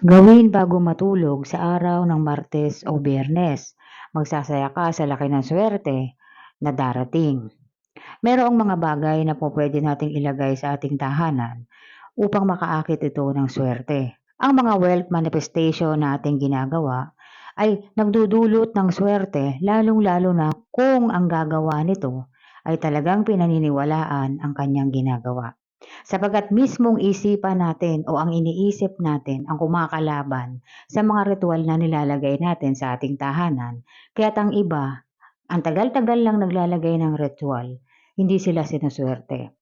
Gawin bago matulog sa araw ng Martes o Biyernes. Magsasaya ka sa laki ng swerte na darating. Merong mga bagay na po pwede nating ilagay sa ating tahanan upang makaakit ito ng swerte. Ang mga wealth manifestation na ating ginagawa ay nagdudulot ng swerte lalong-lalo na kung ang gagawa nito ay talagang pinaniniwalaan ang kanyang ginagawa. Sapagat mismong isipan natin o ang iniisip natin ang kumakalaban sa mga ritual na nilalagay natin sa ating tahanan, kaya't ang iba, ang tagal-tagal lang naglalagay ng ritual, hindi sila sinuswerte.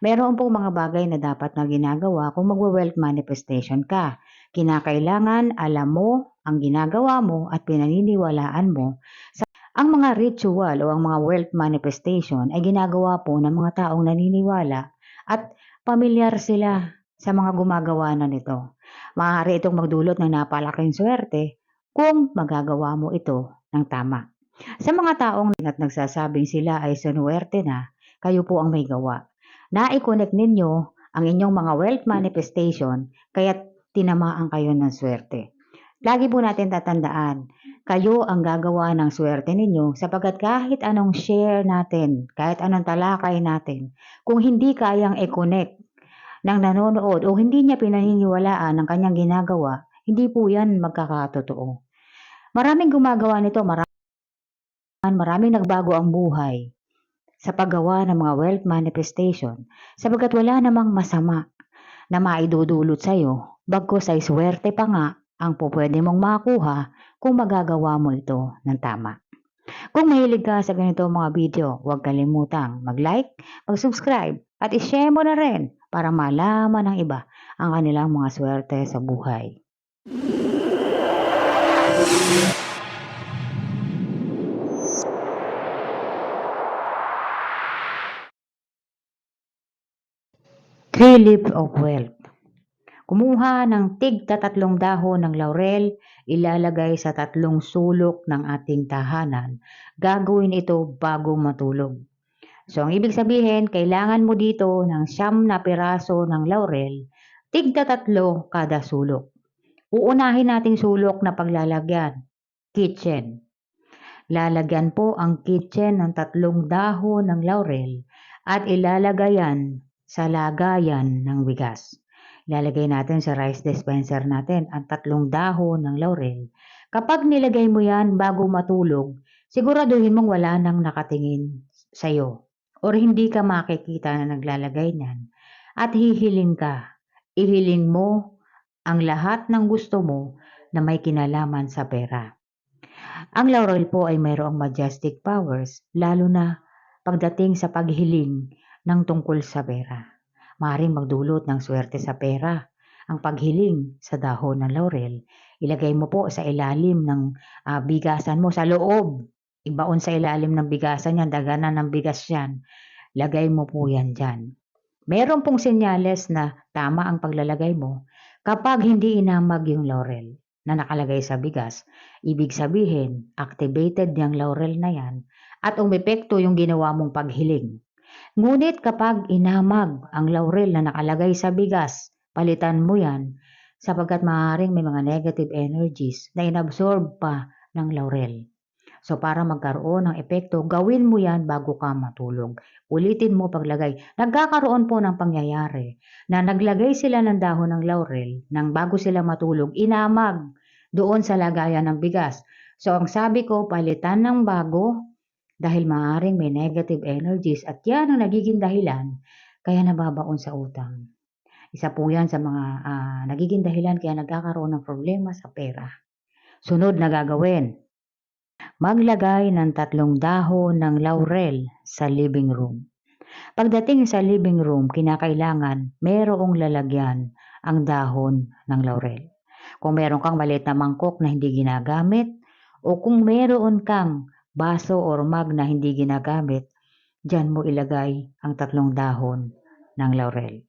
Meron pong mga bagay na dapat na ginagawa kung magwe-wealth manifestation ka. Kinakailangan alam mo ang ginagawa mo at pinaniniwalaan mo. Sa ang mga ritual o ang mga wealth manifestation ay ginagawa po ng mga taong naniniwala at pamilyar sila sa mga gumagawa na nito. Maaari itong magdulot ng napalaking swerte kung magagawa mo ito ng tama. Sa mga taong at nagsasabing sila ay sunuwerte na, kayo po ang may gawa. Na-connect ninyo ang inyong mga wealth manifestation kaya tinamaan kayo ng swerte. Lagi po natin tatandaan, kayo ang gagawa ng swerte ninyo sapagkat kahit anong share natin, kahit anong talakay natin, kung hindi kayang i-connect ng nanonood o hindi niya pinaniniwalaan ang kanyang ginagawa, hindi po yan magkakatotoo. Maraming gumagawa nito, maraming, maraming nagbago ang buhay sa paggawa ng mga wealth manifestation sapagkat wala namang masama na maidudulot sa'yo bagkos ay swerte pa nga ang po pwede mong makuha kung magagawa mo ito ng tama. Kung mahilig ka sa ganito mga video, huwag kalimutang mag-like, mag-subscribe at i-share mo na rin para malaman ng iba ang kanilang mga swerte sa buhay. Three leaf of wealth. Kumuha ng tig tatlong dahon ng laurel, ilalagay sa tatlong sulok ng ating tahanan. Gagawin ito bago matulog. So, ang ibig sabihin, kailangan mo dito ng siyam na piraso ng laurel, tigda tatlo kada sulok. Uunahin nating sulok na paglalagyan, kitchen. Lalagyan po ang kitchen ng tatlong dahon ng laurel at ilalagayan sa lagayan ng bigas. Ilalagay natin sa rice dispenser natin ang tatlong dahon ng laurel. Kapag nilagay mo yan bago matulog, siguraduhin mong wala nang nakatingin sa'yo or hindi ka makikita na naglalagay niyan at hihiling ka. Ihiling mo ang lahat ng gusto mo na may kinalaman sa pera. Ang laurel po ay mayroong majestic powers, lalo na pagdating sa paghiling ng tungkol sa pera. Maring magdulot ng swerte sa pera. Ang paghiling sa dahon ng laurel, ilagay mo po sa ilalim ng uh, bigasan mo sa loob ibaon sa ilalim ng bigasan yan, daganan ng bigas yan. Lagay mo po yan dyan. Meron pong senyales na tama ang paglalagay mo kapag hindi inamag yung laurel na nakalagay sa bigas. Ibig sabihin, activated yung laurel na yan at umepekto yung ginawa mong paghiling. Ngunit kapag inamag ang laurel na nakalagay sa bigas, palitan mo yan sapagkat maaaring may mga negative energies na inabsorb pa ng laurel. So para magkaroon ng epekto, gawin mo yan bago ka matulog. Ulitin mo paglagay. Nagkakaroon po ng pangyayari na naglagay sila ng dahon ng laurel nang bago sila matulog, inamag doon sa lagayan ng bigas. So ang sabi ko, palitan ng bago dahil maaaring may negative energies at yan ang nagiging dahilan kaya nababaon sa utang. Isa po yan sa mga uh, nagiging dahilan kaya nagkakaroon ng problema sa pera. Sunod na gagawin, Maglagay ng tatlong dahon ng laurel sa living room. Pagdating sa living room, kinakailangan merong lalagyan ang dahon ng laurel. Kung meron kang maliit na mangkok na hindi ginagamit, o kung meron kang baso or mug na hindi ginagamit, dyan mo ilagay ang tatlong dahon ng laurel.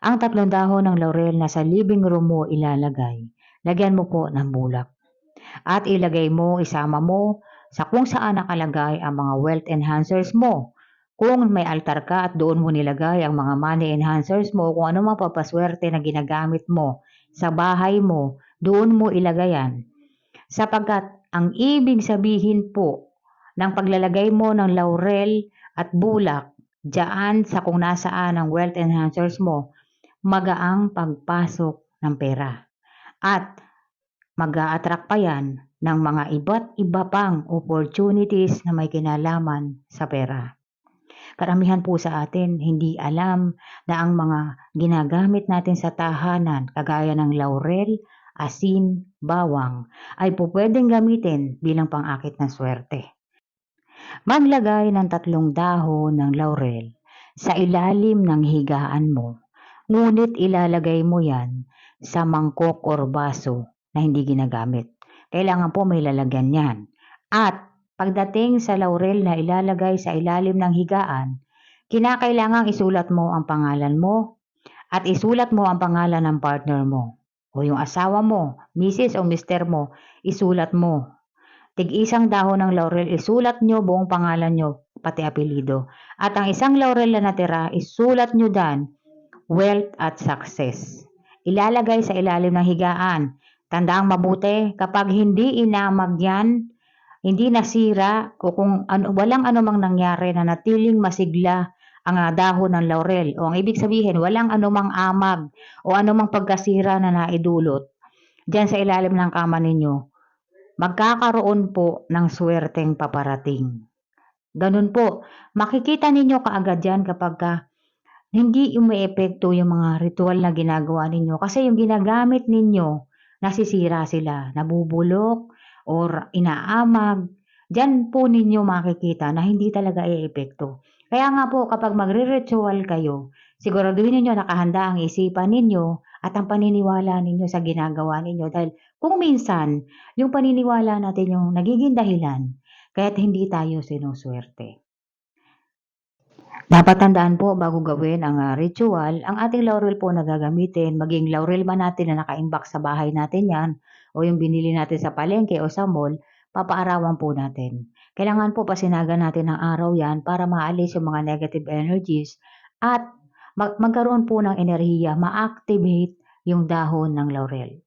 Ang tatlong dahon ng laurel na sa living room mo ilalagay, lagyan mo po ng bulak at ilagay mo, isama mo sa kung saan nakalagay ang mga wealth enhancers mo. Kung may altar ka at doon mo nilagay ang mga money enhancers mo, kung ano mga papaswerte na ginagamit mo sa bahay mo, doon mo ilagay yan. Sapagkat ang ibig sabihin po ng paglalagay mo ng laurel at bulak diyan sa kung nasaan ang wealth enhancers mo, magaang pagpasok ng pera. At mag attract pa yan ng mga iba't iba pang opportunities na may kinalaman sa pera. Karamihan po sa atin hindi alam na ang mga ginagamit natin sa tahanan kagaya ng laurel, asin, bawang ay po pwedeng gamitin bilang pangakit ng swerte. Maglagay ng tatlong dahon ng laurel sa ilalim ng higaan mo, ngunit ilalagay mo yan sa mangkok or baso na hindi ginagamit. Kailangan po may lalagyan yan. At pagdating sa laurel na ilalagay sa ilalim ng higaan, kinakailangang isulat mo ang pangalan mo at isulat mo ang pangalan ng partner mo o yung asawa mo, misis o mister mo, isulat mo. Tig-isang dahon ng laurel, isulat nyo buong pangalan nyo, pati apelido. At ang isang laurel na natira, isulat nyo dan, wealth at success. Ilalagay sa ilalim ng higaan. Tandaang mabuti, kapag hindi inamag yan, hindi nasira o kung ano, walang anumang nangyari na natiling masigla ang ah, dahon ng laurel o ang ibig sabihin walang anumang amag o anumang pagkasira na naidulot diyan sa ilalim ng kama ninyo magkakaroon po ng swerteng paparating. Ganun po, makikita ninyo kaagad yan kapag ka hindi umiepekto yung mga ritual na ginagawa ninyo kasi yung ginagamit ninyo nasisira sila, nabubulok or inaamag. Diyan po ninyo makikita na hindi talaga iepekto. Kaya nga po kapag magre-ritual kayo, siguraduhin ninyo nakahanda ang isipan ninyo at ang paniniwala ninyo sa ginagawa ninyo dahil kung minsan yung paniniwala natin yung nagiging dahilan kaya't hindi tayo sinuswerte. Dapat tandaan po bago gawin ang ah, ritual, ang ating laurel po na gagamitin, maging laurel man natin na nakaimbak sa bahay natin yan, o yung binili natin sa palengke o sa mall, papaarawan po natin. Kailangan po pasinagan natin ng araw yan para maalis yung mga negative energies at mag- magkaroon po ng enerhiya, ma-activate yung dahon ng laurel.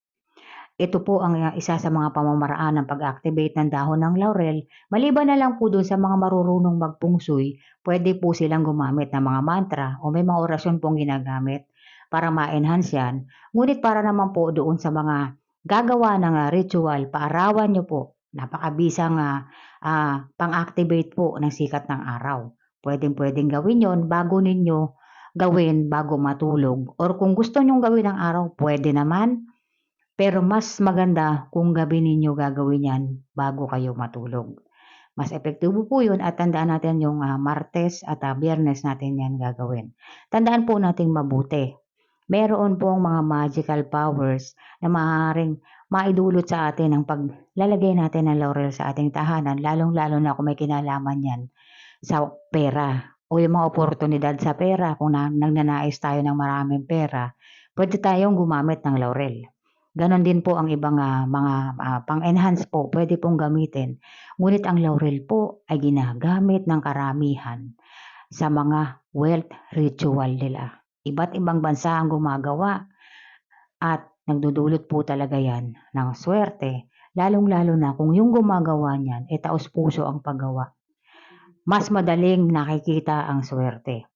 Ito po ang uh, isa sa mga pamamaraan ng pag-activate ng dahon ng laurel. Maliban na lang po dun sa mga marurunong magpungsoy, pwede po silang gumamit ng mga mantra o may mga orasyon pong ginagamit para ma-enhance yan. Ngunit para naman po doon sa mga gagawa ng uh, ritual, paarawan nyo po. Napakabisang uh, uh, pang-activate po ng sikat ng araw. Pwedeng pwedeng gawin yon bago ninyo gawin bago matulog. Or kung gusto nyong gawin ng araw, pwede naman. Pero mas maganda kung gabi ninyo gagawin yan bago kayo matulog. Mas epektibo po yun at tandaan natin yung uh, Martes at uh, Biyernes natin yan gagawin. Tandaan po natin mabuti. Meron pong mga magical powers na maaaring maidulot sa atin ang paglalagay natin ng laurel sa ating tahanan, lalong-lalo na kung may kinalaman yan sa pera o yung mga oportunidad sa pera. Kung na, nagnanais tayo ng maraming pera, pwede tayong gumamit ng laurel. Ganon din po ang ibang uh, mga uh, pang-enhance po, pwede pong gamitin. Ngunit ang laurel po ay ginagamit ng karamihan sa mga wealth ritual nila. Iba't ibang bansa ang gumagawa at nagdudulot po talaga yan ng swerte, lalong-lalo na kung yung gumagawa niyan ay taos puso ang paggawa. Mas madaling nakikita ang swerte.